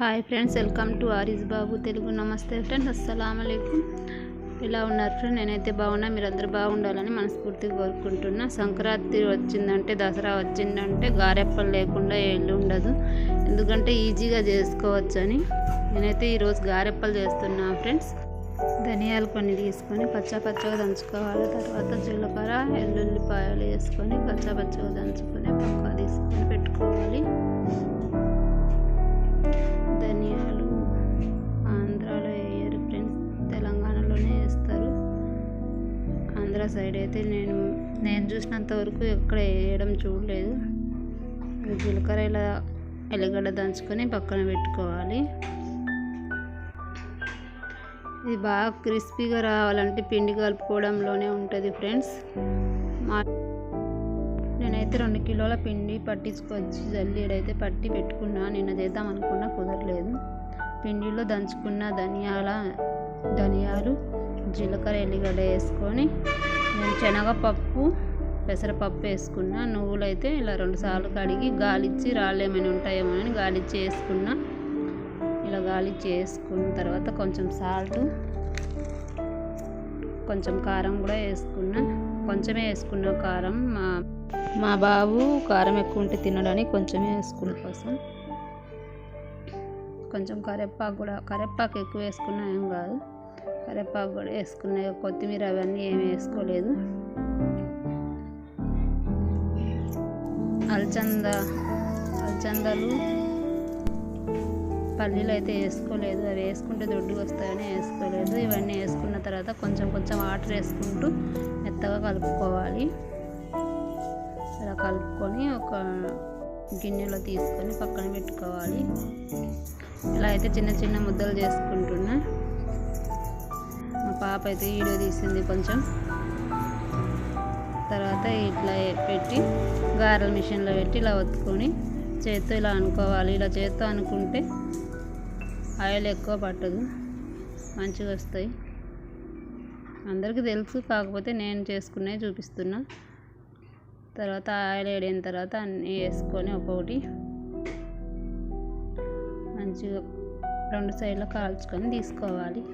Hi friends welcome to Ariz Babu Telugu. నమస్తే friends అస్సలం అయికం ఇలా ఉన్నారు ఫ్రెండ్ నేనైతే బాగున్నా మీరందరూ బాగుండాలని మనస్ఫూర్తిగా కోరుకుంటున్నా. సంక్రాంతి వచ్చిందంటే దసరా వచ్చిందంటే గారెప్పలు లేకుండా ఏళ్ళు ఉండదు. ఎందుకంటే ఈజీగా చేసుకోవచ్చని. నేనైతే ఈరోజు గారెప్పలు చేస్తున్నా ఫ్రెండ్స్. ధనియాలు కొన్ని తీసుకొని పచ్చ పచ్చగా దంచుకోవాలి. తర్వాత జీలకర్ర ఎల్లుల్లిపాయలు వేసుకొని పచ్చ పచ్చగా దంచుకొని పక్క తీసుకొని పెట్టుకోవాలి. ఆంధ్ర సైడ్ అయితే నేను నేను చూసినంత వరకు ఎక్కడ వేయడం చూడలేదు. జీలకర్ర ఇలా ఎల్లిగడ్డ దంచుకొని పక్కన పెట్టుకోవాలి. ఇది బాగా క్రిస్పీగా రావాలంటే పిండి కలుపుకోవడంలోనే ఉంటుంది ఫ్రెండ్స్. మా నేనైతే రెండు కిలోల పిండి పట్టించుకొచ్చి జల్లీడైతే పట్టి పెట్టుకున్నా నిన్న చేద్దాం అనుకున్నా కుదరలేదు. పిండిలో దంచుకున్న ధనియాల ధనియాలు జీలకర్ర ఎల్లిగడ్డ వేసుకొని నేను శనగపప్పు పెసరపప్పు వేసుకున్నా. నువ్వులు అయితే ఇలా రెండుసార్లు కడిగి గాలిచ్చి రాళ్ళు ఏమైనా ఉంటాయేమో అని గాలిచ్చి వేసుకున్నా. ఇలా గాలిచ్చి వేసుకున్న తర్వాత కొంచెం సాల్ట్ కొంచెం కారం కూడా వేసుకున్నా. కొంచెమే వేసుకున్నా కారం మా మా బాబు కారం ఎక్కువ ఉంటే తినడని కొంచెమే వేసుకున్న కోసం. కొంచెం కరివేపాకు కూడా కరివేపాకు ఎక్కువ వేసుకున్నా ఏం కాదు. కరివేపాకు కూడా వేసుకున్నాయి కొత్తిమీర అవన్నీ ఏమి వేసుకోలేదు. అల్చంద అల్చందలు పల్లీలు అయితే వేసుకోలేదు. అవి వేసుకుంటే దొడ్డుగా వస్తాయని వేసుకోలేదు. ఇవన్నీ వేసుకున్న తర్వాత కొంచెం కొంచెం వాటర్ వేసుకుంటూ మెత్తగా కలుపుకోవాలి. ఇలా కలుపుకొని ఒక గిన్నెలో తీసుకొని పక్కన పెట్టుకోవాలి. ఇలా అయితే చిన్న చిన్న ముద్దలు చేసుకుంటున్నాను పాప అయితే వీడియో తీసింది కొంచెం. తర్వాత ఇట్లా పెట్టి గారెల మిషన్లో పెట్టి ఇలా ఒత్తుకొని చేత్తో ఇలా అనుకోవాలి. ఇలా చేత్తో అనుకుంటే ఆయిల్ ఎక్కువ పట్టదు. మంచిగా వస్తాయి. అందరికీ తెలుసు కాకపోతే నేను చేసుకునే చూపిస్తున్నా. తర్వాత ఆయిల్ వేడిన తర్వాత అన్నీ వేసుకొని ఒక్కొక్కటి మంచిగా రెండు సైడ్లో కాల్చుకొని తీసుకోవాలి.